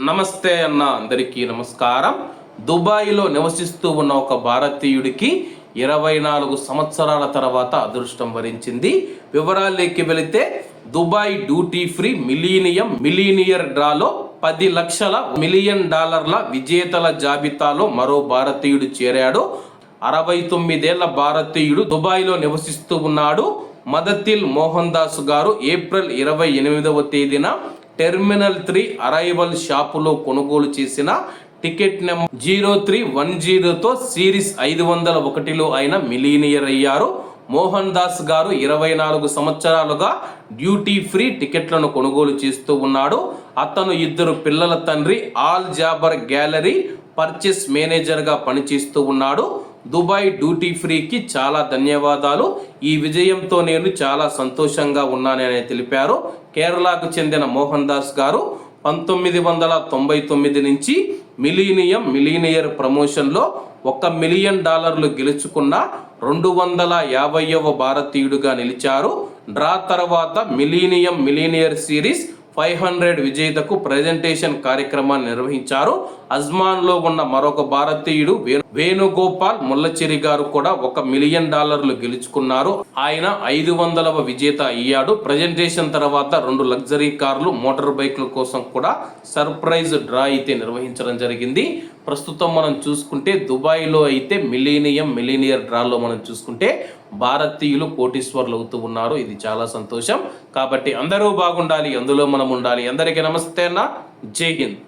నమస్తే అన్న అందరికీ నమస్కారం. దుబాయ్లో నివసిస్తూ ఉన్న ఒక భారతీయుడికి ఇరవై నాలుగు సంవత్సరాల తర్వాత అదృష్టం వరించింది. వివరాల్లోకి వెళితే Dubai duty free millennium millionaire డ్రాలో పది లక్షల మిలియన్ డాలర్ల విజేతల జాబితాలో మరో భారతీయుడు చేరాడు. అరవై తొమ్మిదేళ్ళ భారతీయుడు దుబాయ్లో నివసిస్తూ ఉన్నాడు. మదతిల్ మోహన్ దాస్ గారు ఏప్రిల్ ఇరవై ఎనిమిదవ తేదీన టెర్మినల్ త్రీ అరైవల్ షాపులో కొనుగోలు చేసిన ticket number zero three one జీరోతో series ఐదు వందల ఒకటిలో ఆయన మిలీనియర్ అయ్యారు. మోహన్ దాస్ గారు ఇరవై నాలుగు సంవత్సరాలుగా డ్యూటీ ఫ్రీ టికెట్లను కొనుగోలు చేస్తూ ఉన్నాడు. అతను ఇద్దరు పిల్లల తండ్రి ఆల్ జాబర్ గ్యాలరీ పర్చేస్ మేనేజర్గా పనిచేస్తూ ఉన్నాడు. దుబాయ్ డ్యూటీ ఫ్రీకి చాలా ధన్యవాదాలు. ఈ విజయంతో నేను చాలా సంతోషంగా ఉన్నానని తెలిపారు. కేరళకు చెందిన మోహన్ దాస్ గారు పంతొమ్మిది వందల తొంభై తొమ్మిది నుంచి మిలీనియం మిలీనియర్ ప్రమోషన్లో ఒక మిలియన్ డాలర్లు గెలుచుకున్న రెండు వందల యాభైవ భారతీయుడుగా నిలిచారు. డ్రా తర్వాత millennium millionaire series five hundred విజేతకు presentation కార్యక్రమాన్ని నిర్వహించారు. అజ్మాన్లో ఉన్న మరొక భారతీయుడు వేణుగోపాల్ ముల్లచెరి గారు కూడా ఒక మిలియన్ డాలర్లు గెలుచుకున్నారు. ఆయన ఐదు వందలవ విజేత అయ్యాడు. ప్రజెంటేషన్ తర్వాత రెండు లగ్జరీ కార్లు మోటార్ బైక్ల కోసం కూడా సర్ప్రైజ్ డ్రా అయితే నిర్వహించడం జరిగింది. ప్రస్తుతం మనం చూసుకుంటే దుబాయ్లో అయితే మిలీనియం మిలీనియర్ డ్రాలో మనం చూసుకుంటే భారతీయులు కోటీశ్వర్లు అవుతూ ఉన్నారు. ఇది చాలా సంతోషం. కాబట్టి అందరూ బాగుండాలి అందులో మనం ఉండాలి. అందరికీ నమస్తే అన్న. జై హింద్.